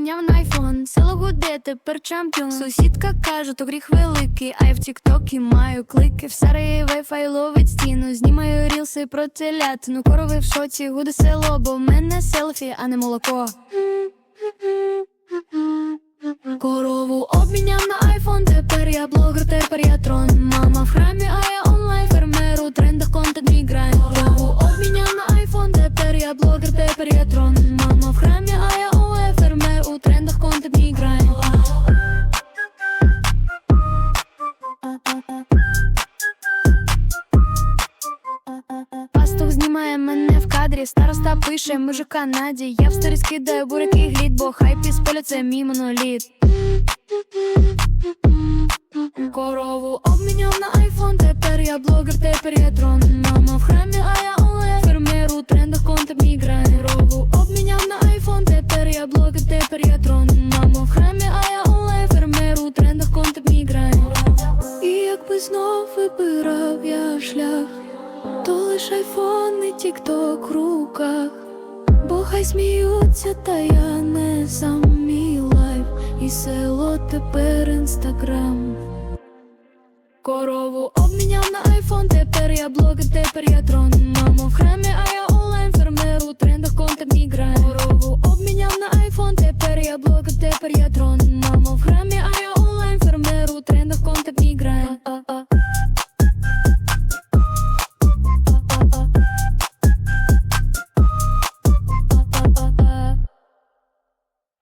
обміняв на. Село гуде, тепер чемпіон. Сусідка каже, то гріх великий, а я в тіктокі маю клики. В Сараї вайфай ловить стіну. Знімаю рілси про телятину. Корови в шоці, гуде село, бо в мене селфі, а не молоко. Корову обміняв на айфон, тепер я блогер, тепер я трон. Мама в храмі, а я онлайн фермер у трендах контент мій. Корову обміняв на айфон, тепер я блогер, тепер я трон. Мене в кадрі, староста пише, у Канаді. Я в сторі скидаю буряки глід, бо хайп із поля це мій моноліт. Корову обміняв на айфон, тепер я блогер, тепер я трон. Мама в храмі, а я онлайн фермер у трендах контент мій. Корову обміняв на айфон, тепер я блогер, тепер я трон. Мама в храмі, а я онлайн фермер у трендах контент мій. І якби знов вибирав я шлях, то лиш айфон і тікток в руках. Бо хай сміються, та я не сам мій лайф. І село тепер інстаграм. Корову обміняв на айфон, тепер я блогер, тепер я трон. Мамо в храмі, а я онлайн фермер у трендах контент мій грає Корову обміняв на айфон, тепер я блогер, тепер я трон. Мамо в храмі,